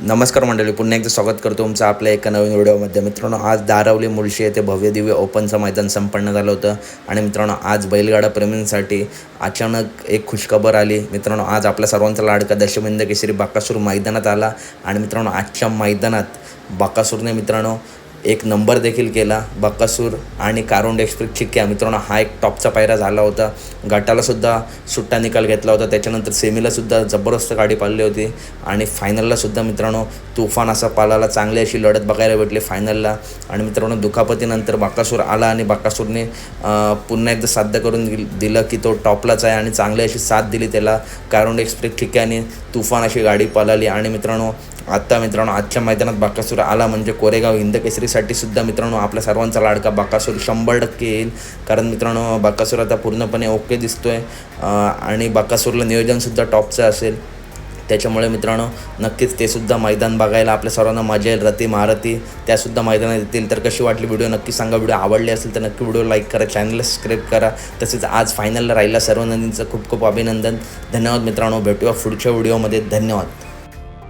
नमस्कार मंडळी पुन्हा एकदा स्वागत करतो तुमचं आपल्या एका नवीन व्हिडिओमध्ये. मित्रांनो आज दारावली मुळशी येथे भव्य दिव्य ओपनचं मैदान संपन्न झालं होतं. आणि मित्रांनो आज बैलगाडा प्रेमींसाठी अचानक एक खुशखबर आली. मित्रांनो आज आपल्या सर्वांचा लाडका दशमिंद केसरी बाकासूर मैदानात आला. आणि मित्रांनो आजच्या मैदानात बाकासूरने मित्रांनो एक नंबर देखील केला बक्कासूर आणि कारुंड एक्सप्रेस चिक्क्या मित्रांनो हा एक टॉपचा पायरा झाला होता. गटालासुद्धा सुट्टा निकाल घेतला होता. त्याच्यानंतर सेमीलासुद्धा जबरदस्त गाडी पाळली होती. आणि फायनललासुद्धा मित्रांनो तुफान असा पालाला चांगली अशी लढत बघायला भेटली फायनलला आणि मित्रांनो दुखापतीनंतर बाकासूर आला आणि बाकासूरने पुन्हा एकदा साध्य करून दिलं की तो टॉपलाच आहे आणि चांगली अशी साथ दिली त्याला. कारुंड एक्सप्रेस ठिकाणी तुफान अशी गाडी पळाली. आणि मित्रांनो आत्ता मित्रांनो आजच्या मैदानात बाकासूर आला म्हणजे कोरेगाव हिंद केसरीसाठी सुद्धा मित्रांनो आपल्या सर्वांचा लाडका बाकासूर शंभर टक्के येईल. कारण मित्रांनो बाकासूर आता पूर्णपणे ओके दिसतोय. आहे आणि बाकासूरला नियोजनसुद्धा टॉपचं असेल. त्याच्यामुळे मित्रांनो नक्कीच ते सुद्धा मैदान बघायला आपल्या सर्वांना मजा येईल. रती महारथी त्यासुद्धा मैदानात येतील. तर कशी वाटली व्हिडिओ? नक्की सांगा. व्हिडिओ आवडली असेल तर नक्की व्हिडिओ लाईक करा चॅनलला सबस्क्राईब करा. तसेच आज फायनलला राहिला सर्व नंदींचं खूप खूप अभिनंदन. धन्यवाद मित्रांनो. भेटूया पुढच्या व्हिडिओमध्ये. धन्यवाद.